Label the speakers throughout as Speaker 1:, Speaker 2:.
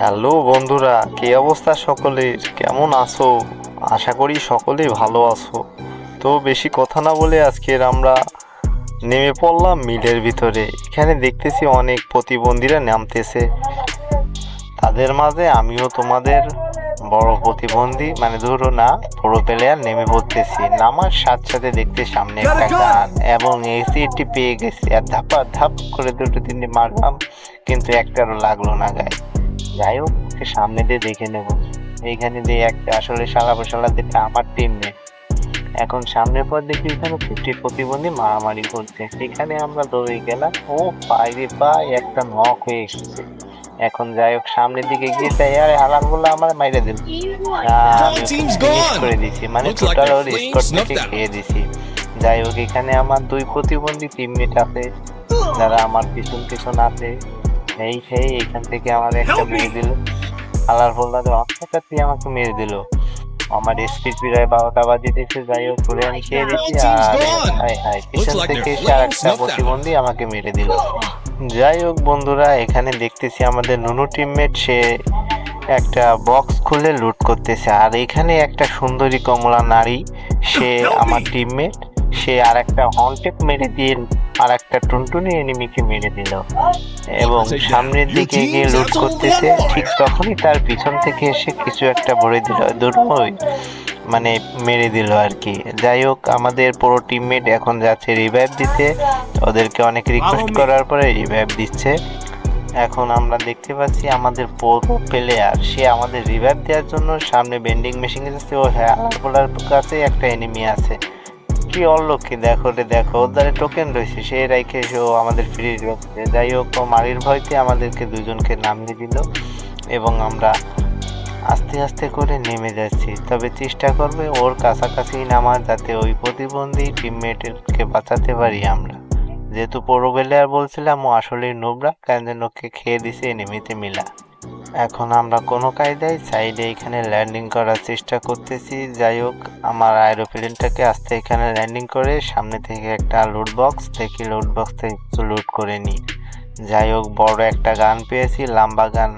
Speaker 1: Hello বন্ধুরা কি অবস্থা সকলের? কেমন আছো? আশা করি সকলেই ভালো আছো। তো বেশি কথা না বলে আজকের আমরা নেমে পড়লাম মিলের ভিতরে। এখানে দেখতেছি অনেক প্রতিবন্ধীরা নামতেছে। তাদের মাঝে আমিও তোমাদের বড় প্রতিবন্ধী মানে ধরো না বড় প্লেয়ার নেমে পড়তেছি। নামার সাথে সাথে দেখতে সামনে একটা গান এবং এসিটি পেয়ে গেছি। আর ধাপা ধাপ করে দুটো তিনটে মারলাম কিন্তু একটারও লাগল না গায়ে যাই হোক ওকে সামনে দিয়ে দেখে নেব। এইখানে দিয়ে একটা আসলে সালা বসালা যেটা আমার টিম নেই। এখন সামনের পর দেখি এখানে ফিফটি প্রতিবন্ধী মারামারি করছে। সেখানে আমরা দৌড়ে গেলাম ও বাইরে পাই একটা নক হয়ে এসেছে। এখন যাই হোক সামনের দিকে গিয়ে তাই আরে হালাম বলে আমার মাইরে দিল. করে দিছি মানে টোটাল ওর থেকে খেয়ে দিছি যাই হোক এখানে আমার দুই প্রতিবন্ধী টিমমেট আছে। যারা আমার পিছন পিছন আছে। এই সেই এখান থেকে আমার একটা! মেরে দিল। আলার ফোল্ডার অনেকটা দিয়ে আমাকে মেরে দিল। আমার স্পিড প্রায় বারোটা বাজে দিয়েছে যাই হোক করে আমি খেয়ে দিচ্ছি আর. হাই হাই পিছন থেকে একটা প্রতিবন্ধী আমাকে মেরে দিল। যাই হোক বন্ধুরা এখানে দেখতেছি আমাদের নুনু টিমমেট সে একটা বক্স খুলে লুট করতেছে। আর এখানে একটা সুন্দরী কমলা নারী সে আমার টিমমেট সে আর একটা হন্টেক মেরে দিয়ে আর একটা টুনটুনি এনিমিকে মেরে দিল। এবং সামনের দিকে গিয়ে লুট করতেছে ঠিক তখনই তার পিছন থেকে এসে কিছু একটা ভরে দিল দুটোই মানে মেরে দিল আর কি। যাই হোক আমাদের পুরো টিমমেট এখন যাচ্ছে রিভাইভ দিতে। ওদেরকে অনেক রিকোয়েস্ট করার পরে রিভাইভ দিচ্ছে। এখন আমরা দেখতে পাচ্ছি আমাদের পুরো প্লেয়ার সে আমাদের রিভাইভ দেওয়ার জন্য সামনে বেন্ডিং মেশিন যাচ্ছে। ও হ্যাঁ বলার কাছে একটা এনিমি আছে। কি অলক্ষী, দেখো রে দেখো, ওর দ্বারা টোকেন রয়েছে, সে রাইখে সেও আমাদের ফ্রি রাখছে যাই হোক, ও মারির ভয়তে আমাদেরকে দুজনকে নামিয়ে দিল এবং আমরা আস্তে আস্তে করে নেমে যাচ্ছি। তবে চেষ্টা করবে ওর কাছাকাছি নামা যাতে ওই প্রতিবন্ধী টিমমেটকে বাঁচাতে পারি আমরা। যেহেতু আর বলছিলাম, ও আসলেই নোবরা, কেন যেন ওকে খেয়ে দিছে এনিমিতে মিলা। এখন আমরা কোনো কায়দায় সাইডে এখানে ল্যান্ডিং করার চেষ্টা করতেছি। যাই হোক, আমার অ্যারোপ্লেনটাকে আস্তে এখানে ল্যান্ডিং করে সামনে থেকে একটা লুট বক্স দেখি লুট বক্স থেকে কিছু লুট করে নিই যাই হোক, বড় একটা গান পেয়েছি, লাম্বা গান।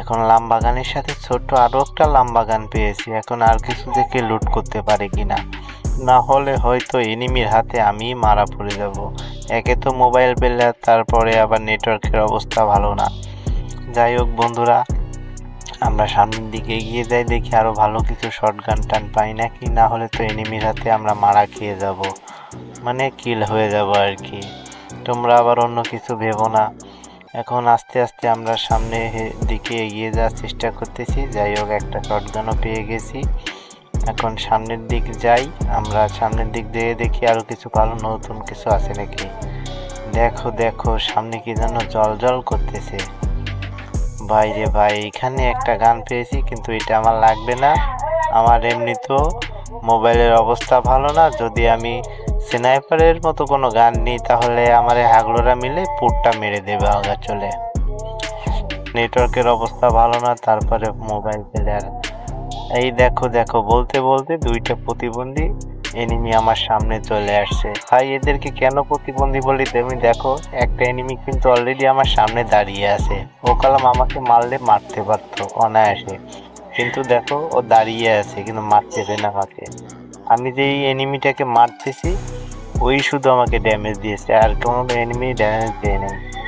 Speaker 1: এখন লাম্বা গানের সাথে ছোট্ট আরও একটা লাম্বা গান পেয়েছি। এখন আর কিছু দেখে লুট করতে পারে কিনা? না হলে হয়তো এনিমির হাতে আমি মারা পড়ে যাব। একে তো মোবাইল পেলে, তারপরে আবার নেটওয়ার্কের অবস্থা ভালো না। যাই হোক বন্ধুরা, আমরা সামনের দিকে এগিয়ে যাই, দেখি আরও ভালো কিছু শর্ট গান টান পাই নাকি, না হলে তো এনিমির হাতে আমরা মারা খেয়ে যাব। মানে কিল হয়ে যাব আর কি। তোমরা আবার অন্য কিছু ভেবো না। এখন আস্তে আস্তে আমরা সামনে দিকে এগিয়ে যাওয়ার চেষ্টা করতেছি। যাই হোক, একটা শর্ট গানও পেয়ে গেছি। এখন সামনের দিক যাই। আমরা সামনের দিক দিয়ে দেখি আরও কিছু ভালো নতুন কিছু আছে নাকি। দেখো দেখো, সামনে কি যেন জল জল করতেছে। বাইরে ভাই, এখানে একটা গান পেয়েছি, কিন্তু এটা আমার লাগবে না। আমার এমনি তো মোবাইলের অবস্থা ভালো না, যদি আমি স্নাইপারের মতো কোনো গান নিই, তাহলে আমার এই হাগলোরা মিলে পুরটা মেরে দেবে আগা চলে। নেটওয়ার্কের অবস্থা ভালো না, তারপরে মোবাইল প্লেয়ার। এই দেখো দেখো, বলতে বলতে দুইটা প্রতিবন্ধী এনিমি আমার সামনে চলে আসছে। ভাই, এদেরকে কেন প্রতিবন্ধী বলি তুমি? দেখো, একটা এনিমি কিন্তু অলরেডি আমার সামনে দাঁড়িয়ে আছে। ও কালাম আমাকে মারলে মারতে পারতো, অনায়াসে। কিন্তু দেখো, ও দাঁড়িয়ে আছে, কিন্তু মারতেছে না আমাকে। আমি যেই এনিমিটাকে মারতেছি, ওই শুধু আমাকে ড্যামেজ দিয়েছে, আর কোনো এনিমি ড্যামেজ দেয় নাই।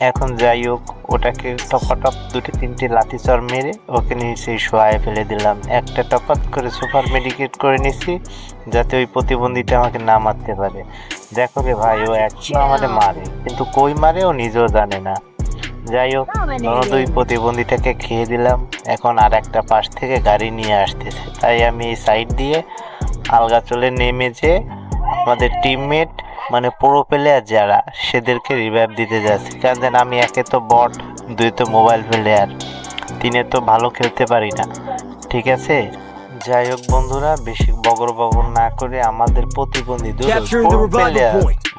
Speaker 1: এখন যাই হোক ওটাকে টপাটপ দুটি তিনটে লাঠি চর মেরে ওকে নিচে শোয়ায় ফেলে দিলাম। একটা টপাত করে সুপার মেডিকেট করে নিছি যাতে ওই প্রতিবন্ধীটা আমাকে না মারতে পারে। দেখো রে ভাই ও এখনও আমাদের মারে কিন্তু কই মারে ও নিজেও জানে না। যাই হোক দুই প্রতিবন্ধীটাকে খেয়ে দিলাম এখন আর একটা পাশ থেকে গাড়ি নিয়ে আসতেছে। তাই আমি এই সাইড দিয়ে আলগা চলে নেমে যে আমাদের টিমমেট মানে পুরো প্লেয়ার যারা সেদেরকে রিভাইভ দিতে যাচ্ছি। কারণ যেন আমি একে তো বট দুই তো মোবাইল প্লেয়ার তিনে তো ভালো খেলতে পারি না। ঠিক আছে? যাই হোক বন্ধুরা বেশি বগর বগর না করে আমাদের প্রতিবন্ধী পুরো
Speaker 2: revival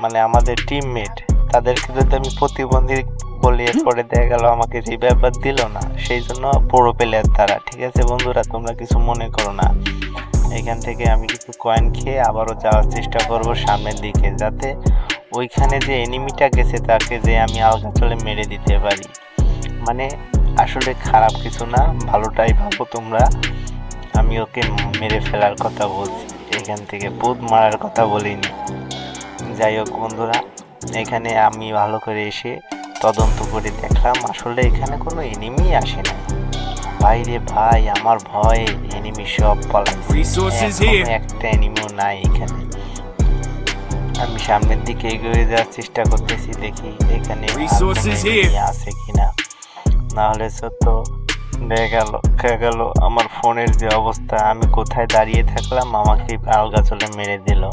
Speaker 1: মানে আমাদের টিমমেট তাদেরকে যদি আমি প্রতিবন্ধী বলি এরপরে দেখা গেল আমাকে রিভাইভ দিল না সেই জন্য পুরো প্লেয়ার তারা। ঠিক আছে বন্ধুরা তোমরা কিছু মনে করো না। এখান থেকে আমি কিছু কয়েন খেয়ে আবারও যাওয়ার চেষ্টা করব সামনের দিকে, যাতে ওইখানে যে এনিমিটা গেছে তাকে যে আমি আলগা চলে মেরে দিতে পারি। মানে আসলে খারাপ কিছু না, ভালোটাই ভাবো তোমরা। আমি ওকে মেরে ফেলার কথা বলছি, এখান থেকে বুধ মারার কথা বলিনি। যাই হোক বন্ধুরা, এখানে আমি ভালো করে এসে তদন্ত করে দেখলাম, আসলে এখানে কোনো এনিমি আসে না বাইরে ভাই আমার ভয়ে এনিমি সব পালাইছে. একটা এনিমিও নাই এখানে। আমি সামনের দিকে এগিয়ে যাওয়ার চেষ্টা করতেছি দেখি এখানে আছে কিনা। না হলে সত্য দেখা গেল দেখা গেল আমার ফোনের যে অবস্থা আমি কোথায় দাঁড়িয়ে থাকলাম আমাকে আলগা চলে মেরে দিল।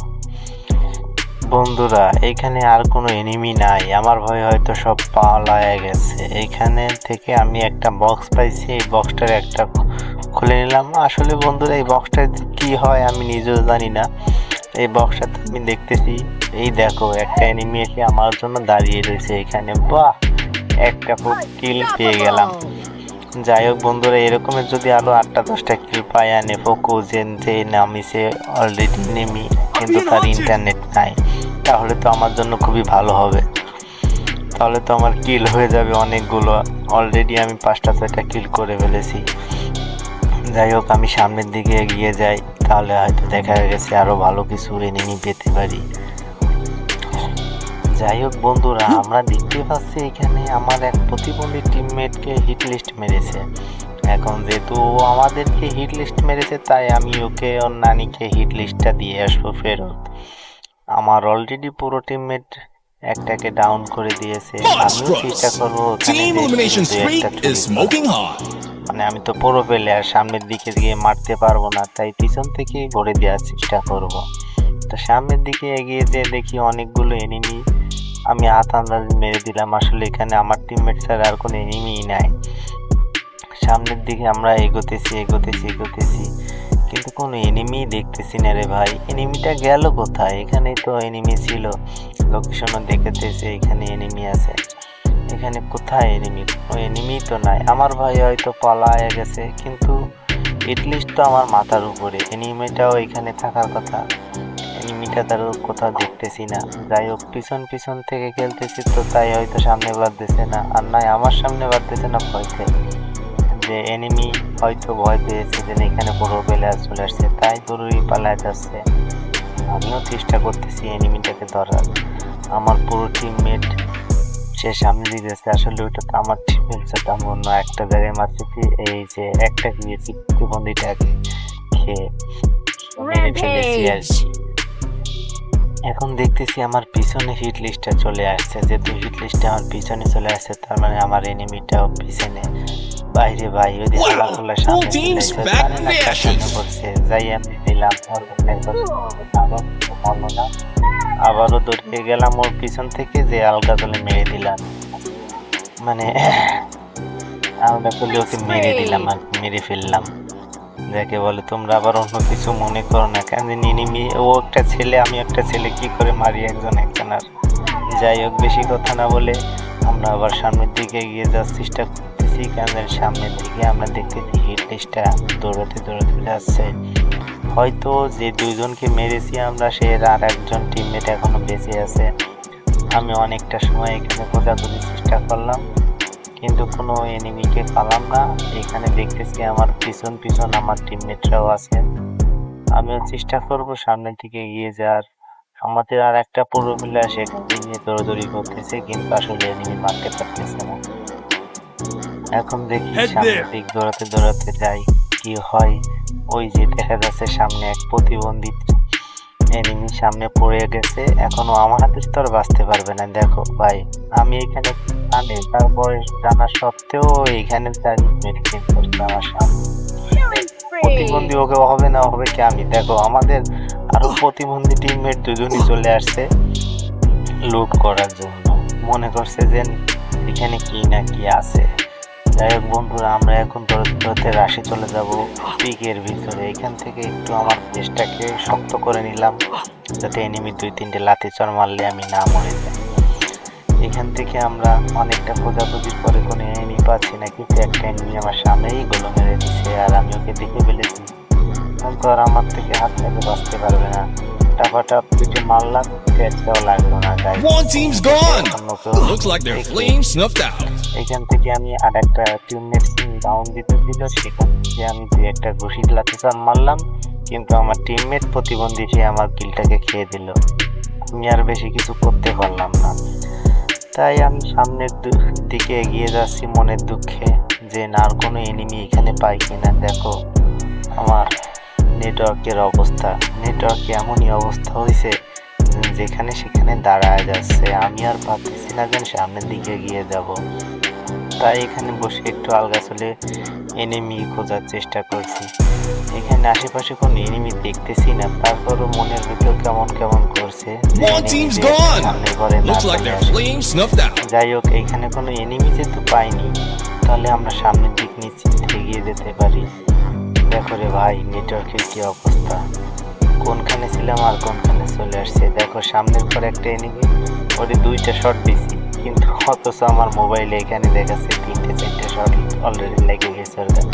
Speaker 1: বন্ধুরা, এখানে আর কোনো এনিমি নাই। আমার ভয় হয়তো সব পালায় গেছে। এইখানে থেকে আমি একটা বক্স পাইছি। এই বক্সটার একটা খুলে নিলাম। আসলে বন্ধুরা, এই বক্সটা কি হয় আমি নিজেও জানি না। এই বক্সটা আমি দেখতেছি। এই দেখো, একটা এনিমি এসে আমার জন্য দাঁড়িয়ে রয়েছে এখানে। বাহ! একটা খুব কিল পেয়ে গেলাম। যাই হোক বন্ধুরা এরকমের যদি আরও আটটা, দশটা কিল পাই আনে ফোকুজেন যে নামিছে অলরেডি নেমি কিন্তু তার ইন্টারনেট নাই। তাহলে তো আমার জন্য খুবই ভালো হবে। তাহলে তো আমার কিল হয়ে যাবে অনেকগুলো। অলরেডি আমি পাঁচটা, ছয়টা কিল করে ফেলেছি। যাই হোক, আমি সামনের দিকে এগিয়ে যাই। তাহলে হয়তো দেখা গেছে আরও ভালো কিছু এনিমি পেতে পারি। যাই হোক বন্ধুরা, আমরা দেখতে পাচ্ছি এখানে আমার এক প্রতিবন্ধী টিমমেটকে হিট লিস্ট মেরেছে। এখন যেহেতু ও আমাদেরকে হিট লিস্ট মেরেছে, তাই আমি ওকে ওর নানিকে হিট লিস্টটা দিয়ে আসব ফেরত। আমার অলরেডি পুরো টিমমেট একটাকে ডাউন করে দিয়েছে। আমিও চেষ্টা করব. মানে আমি তো পুরো পেলে আর সামনের দিকে গিয়ে মারতে পারব না তাই পিছন থেকেই ভরে দেওয়ার চেষ্টা করব। তো সামনের দিকে এগিয়ে যেয়ে দেখি অনেকগুলো এনিমি আমি হাত আন্দাজ মেরে দিলাম আসলে এখানে আমার টিমমেট ছাড়া আর কোনো এনিমিই নাই। সামনের দিকে আমরা এগোতেছি এগোতেছি এগোতেছি। কিন্তু কোনো এনিমি দেখতেছি না রে ভাই। এনিমিটা গেল কোথায়? এখানেই তো এনিমি ছিল। লোকেশনও দেখেতেছে, এখানে এনিমি আছে। এখানে কোথায় এনিমি কোনো এনিমি তো নাই। আমার ভাই হয়তো পালায় গেছে, কিন্তু এটলিস্ট তো আমার মাথার উপরে। এনিমিটাও এখানে থাকার কথা। এনিমিটা তার কোথাও দেখতেছি না। যাই হোক, পিছন পিছন থেকে খেলতেছি তো তাই হয়তো সামনে বাড়তেছে না। আর নাই, আমার সামনে বাড়তেছে না ভয়তে যে এনিমি হয়তো ভয় পেয়েছে যে এখানে পুরো প্লেয়ার চলে আসছে তাই জরুরি পালায় যাচ্ছে আমিও চেষ্টা করতেছি এনিমিটাকে ধরার। আমার পুরো টিমমেট সে সামনে দিয়ে যাচ্ছে আসলে ওইটা তো আমার টিমমেট সেটা আমি অন্য একটা জায়গায় মারতেছি এই যে একটা গিয়েছি প্রতিবন্ধীটাকে খেয়ে মেরে ফেলেছি আর কি। এখন দেখতেছি আমার পিছনে হিট লিস্টটা চলে আসছে। যেহেতু হিট লিস্টটা আমার পিছনে চলে আসছে তার মানে আমার এনিমিটাও পিছনে। বাইরে ভাই ওই দিন সামনে যাই আমি দিলাম আবারও দৌড়ে গেলাম ওর পিছন থেকে যে আলগা তুলে মেরে দিলাম। মানে আলগা তুলে ওকে মেরে দিলাম আর মেরে ফেললাম। যাকে বলে, তোমরা আবার অন্য কিছু মনে করো না কেন? নিনিমি ও একটা ছেলে, আমি একটা ছেলে, কি করে মারি একজন একজন আর? যাই হোক, বেশি কথা না বলে আমরা আবার সামনের দিকে এগিয়ে যাওয়ার চেষ্টা করতেছি। কেন সামনের দিকে আমরা দেখতেছি হিট লিস্টটা দৌড়াতে দৌড়াতে যাচ্ছে হয়তো যে দুইজনকে মেরেছি আমরা, সে আর একজন টিমমেট এখনও বেঁচে আছে। আমি অনেকটা সময় এখানে খোঁজাখুঁজির চেষ্টা করলাম। কিন্তু কোনো এনিমিকে পালাম না। এখানে দেখতেছি আমার পিছন পিছন আমার টিমমেটরাও আছে। আমিও চেষ্টা করব সামনের দিকে এগিয়ে যাওয়ার। আমাদের আর একটা পুরো প্লেয়ার সেখানে নিয়ে দৌড়াদৌড়ি করতেছে কিন্তু আসলে এনিমি মারতে পারতেছে না। এখন দেখি সামনের দিক দৌড়াতে দৌড়াতে যাই কি হয়। ওই যে দেখা যাচ্ছে সামনে এক প্রতিবন্ধী এনিমি সামনে পড়ে গেছে। এখনও আমার হাতে আর বাঁচতে পারবে না, দেখো ভাই। আমি এখানে জানি তারপরে জানা সত্ত্বেও এখানে মেডিকেট করছে আমার সামনে। প্রতিবন্ধী ওকে হবে না হবে কি আমি? দেখো, আমাদের আরও প্রতিবন্ধী টিমমেট দুজনই চলে আসছে লুট করার জন্য। মনে করছে যে এখানে কি না কি আছে। যাই হোক বন্ধুরা, আমরা এখন দৌড়তে রাশি চলে যাব। পিকের ভিতরে। এখান থেকে একটু আমার চেষ্টাকে শক্ত করে নিলাম। যাতে এনিমি দুই তিনটে লাথি চড় মারলে আমি না মরে যাই। এখান থেকে আমরা অনেকটা খোঁজাখুঁজির পরে কোনো এনিমি পাচ্ছি না কিন্তু একটা এনিমি আমার সামনেই গোলো মেরে দিচ্ছে আর আমি ওকে দেখে ফেলেছি। এখন তো আর আমার থেকে হাত থেকে বাঁচতে পারবে না। টাপাটাপ কিছু মারলাম ক্যাচটাও লাগল না তাই
Speaker 2: One team's gone. Looks like their flame snuffed out.
Speaker 1: এখান থেকে আমি আর একটা টিমমেট ডাউন দিতে দিল সেখান থেকে আমি দুই একটা ঘুষি লাঠিচার মারলাম কিন্তু আমার টিমমেট প্রতিবন্ধী সে আমার কিলটাকে খেয়ে দিল। আমি আর বেশি কিছু করতে পারলাম না। তাই আমি সামনের দু- দিকে এগিয়ে যাচ্ছি মনের দুঃখে যে না আর কোনো এনিমি এখানে পাই কিনা দেখো। আমার নেটওয়ার্কের অবস্থা। নেটওয়ার্কে এমনই অবস্থা হয়েছে যেখানে সেখানে দাঁড়ায় যাচ্ছে। আমি আর ভাবতেছি না যেন সামনের দিকে গিয়ে যাব। তাই এখানে বসে একটু আলগা চলে এনিমি খোঁজার চেষ্টা করছি। এখানে আশেপাশে কোনো এনিমি দেখতেছি না। তারপরও মনের ভিতর কেমন কেমন করছে. যাই হোক এখানে কোনো এনিমি যেহেতু পাইনি তাহলে আমরা সামনের দিক নিশ্চিন্তে এগিয়ে যেতে পারি। দেখো রে ভাই নেটওয়ার্কের কি অবস্থা কোনখানে ছিলাম আর কোনখানে চলে আসছে দেখো সামনের পর একটা এনিমি ওরে দুইটা শট দিছি কিন্তু অথচ আমার মোবাইলে এখানে দেখাচ্ছে তিনটে চারটে শট অলরেডি লেগে গেছে ওর গায়ে।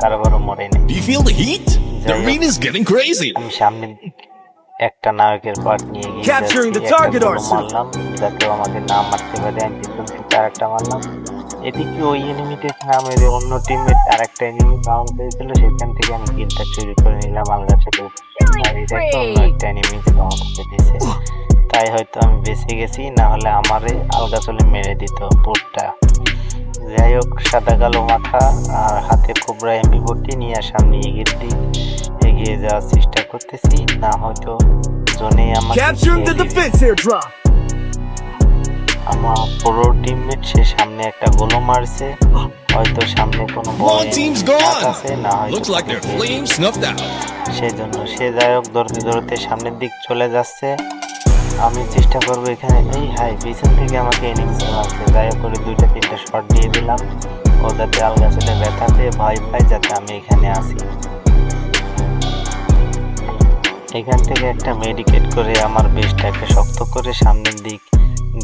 Speaker 1: তারপরও মরেনি
Speaker 2: Do you feel the heat? The arena's getting crazy.
Speaker 1: আমি সামনের একটা নায়কের পার্ট নিয়ে গিয়ে একটা. মারলাম যাতে আমাকে না মারতে পারে আমি পিছন থেকে আরেকটা মারলাম এদিকে ওই এনিমিতে আমি যে অন্য টিমমেট আরেকটা এনিমি ডাউন পেয়েছিল সেখান থেকে আমি কিলটা চুরি করে নিলাম। আলগা থেকে আর এটা একটা অন্য একটা এনিমি আমাকে দিয়েছে। তাই হয়তো আমি বেঁচে গেছি না হলে আমারে আলগা চলে মেরে দিত পোটটা যাই হোক সাদা কালো মাথা আর হাতে কোবরা এমপি ভর্তি নিয়ে সামনে এগিয়ে দিক এগিয়ে যাওয়ার চেষ্টা করতেছি। না হয়তো জোনে আমাকে আমার পুরো টিমমেট সে সামনে একটা গোলও মারছে। হয়তো সামনে কোনো
Speaker 2: gone.
Speaker 1: আছে না হয়তো
Speaker 2: Looks like their
Speaker 1: কোনো
Speaker 2: flame snuffed out.
Speaker 1: সেই জন্য সে যাই হোক দৌড়তে দৌড়তে সামনের দিক চলে যাচ্ছে। আমি চেষ্টা করব এখানে এই হাই পিছন থেকে আমাকে এনিমি মারছে যাই হোক করে দুইটা তিনটা শট দিয়ে দিলাম। ও যাতে আলগা চলে ব্যথা পেয়ে ভয় পায় যাতে আমি এখানে আসি এখান থেকে একটা মেডিকেট করে আমার বেশটাকে শক্ত করে সামনের দিক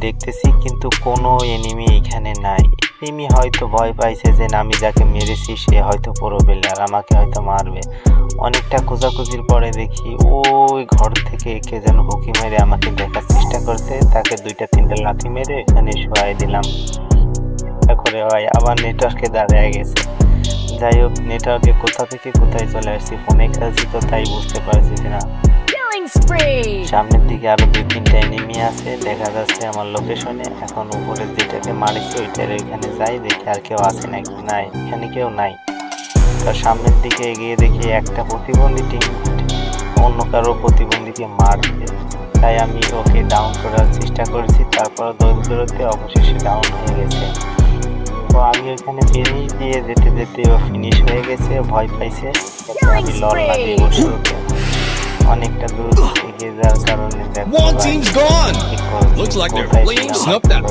Speaker 1: দেখতেছি, কিন্তু কোনো এনিমি এখানে নাই। এনিমি হয়তো ভয় পাইছে যে আমি যাকে মেরেছি, সে হয়তো পুরো আর আমাকে হয়তো মারবে। অনেকটা খোঁজাখুঁজির পরে দেখি, ওই ঘর থেকে কে যেন হুকি মেরে আমাকে দেখার চেষ্টা করছে। তাকে দুইটা, তিনটা লাথি মেরে এখানে শোয়াই দিলাম। করে হয় আবার নেটওয়ার্কে দাঁড়িয়ে গেছে। যাই হোক, নেটওয়ার্কে কোথা থেকে কোথায় চলে আসছি, ফোনে খেলছি তো তাই বুঝতে পারছি না।
Speaker 3: Killing spree!
Speaker 1: সামনের দিকে আরও দুই তিনটা এনিমি আছে দেখা যাচ্ছে আমার লোকেশনে এখন উপরে যেটাকে মারিছি ওইটার ওইখানে যাই দেখি আর কেউ আছে নাকি নাই। এখানে কেউ নাই। তার সামনের দিকে এগিয়ে দেখি একটা প্রতিবন্ধী টিম অন্য কারও প্রতিবন্ধীকে মারছে। তাই আমি ওকে ডাউন করার চেষ্টা করেছি তারপর দৌড় দৌড়তে অবশেষে ডাউন হয়ে গেছে। তো আমি ওখানে ফিনিশ দিয়ে যেতে যেতে ও ফিনিশ হয়ে গেছে ভয় পাইছে। আমি লল লাগিয়ে বসে অনেকটা দূর এগিয়ে যাওয়ার কারণে
Speaker 2: One team's gone. Looks like flames
Speaker 1: ছিলাম,
Speaker 2: snuffed out.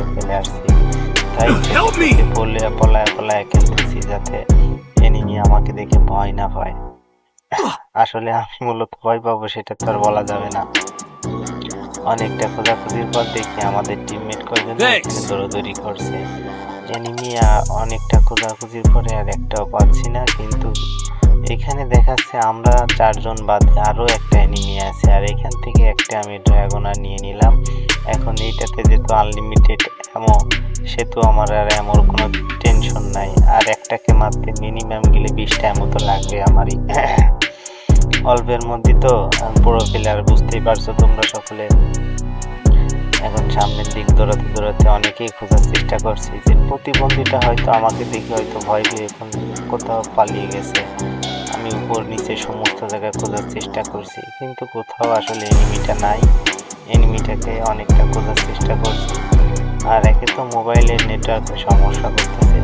Speaker 4: Help me!
Speaker 1: পলে পলায় পলায় খেলতেছি যাতে এনিমি আমাকে দেখে ভয় না পায় আসলে আমি মূলত ভয় পাবো সেটা তো আর বলা যাবে না অনেকটা খোঁজাখুঁজির পর দেখি আমাদের টিমমেট. এখানে দৌড়াদৌড়ি করছে এনিমি অনেকটা খোঁজাখুঁজির পরে আর একটাও পাচ্ছি না কিন্তু এখানে দেখাচ্ছে আমরা চারজন বাদে আরও একটা এনিমি আছে, আর এখান থেকে একটা আমি ড্রাগনার নিয়ে নিলাম। এখন এইটাতে যেহেতু আনলিমিটেড এমো সেহেতু আমার আর এমন কোনো টেনশন নাই। আর একটাকে মারতে মিনিমাম গেলে বিশটা এমন তো লাগবে আমারই। অল্পের মধ্যে তো পুরো প্লেয়ার বুঝতেই পারছ তোমরা সকলে। এখন সামনের দিক দৌড়াতে দৌড়াতে অনেকেই খোঁজার চেষ্টা করছি যে প্রতিবন্ধীটা হয়তো আমাকে দেখে হয়তো ভয় পেয়ে এখন কোথাও পালিয়ে গেছে। আমি উপর নিচে সমস্ত জায়গায় খোঁজার চেষ্টা করছি, কিন্তু কোথাও আসলে এনিমিটা নাই। এনিমিটাকে অনেকটা খোঁজার চেষ্টা করছি। আর একে তো মোবাইলের নেটওয়ার্কের সমস্যা করতেছে।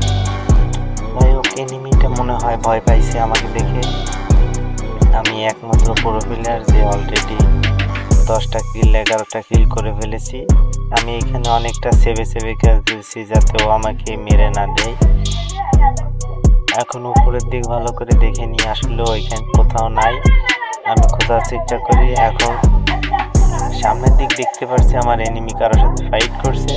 Speaker 1: যাই হোক এনিমিটা মনে হয় ভয় পাইছে আমাকে দেখে। আমি একমাত্র পুরো প্লেয়ার যে অলরেডি দশটা কিল এগারোটা কিল করে ফেলেছি। আমি এখানে অনেকটা সেভে সেভে খেলতেছি যাতে ও আমাকে মেরে না দেয়। এখন উপরের দিক ভালো করে দেখে নিয়ে আসলে ওইখানে কোথাও নাই। আমি খোঁজার চেষ্টা করি এখন সামনের দিক দেখতে পাচ্ছি আমার এনিমি কারোর সাথে ফাইট করছে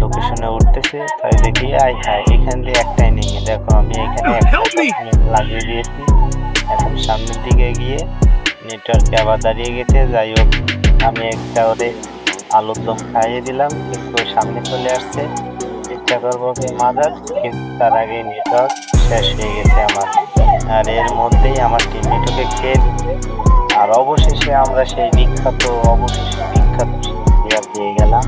Speaker 1: লোকেশনে উঠতেছে তাই দেখি আই হাই এখান দিয়ে একটা এনিমি দেখো আমি এখানে! লাগিয়ে দিয়েছি। এখন সামনের দিকে গিয়ে নেটওয়ার্কে আবার দাঁড়িয়ে গেছে যাই হোক। আমি একটা ওরে আলুর দম খাইয়ে দিলাম কিন্তু সামনে চলে আসছে। ইচ্ছা করব মাদার কিন্তু তার আগে নেটওয়ার্ক শেষ হয়ে গেছে আমার। আর এর মধ্যেই আমার টিমেটোকে খেয়ে দিচ্ছে আর অবশেষে আমরা সেই বিখ্যাত, অবশেষে বিখ্যাত পেয়ে গেলাম।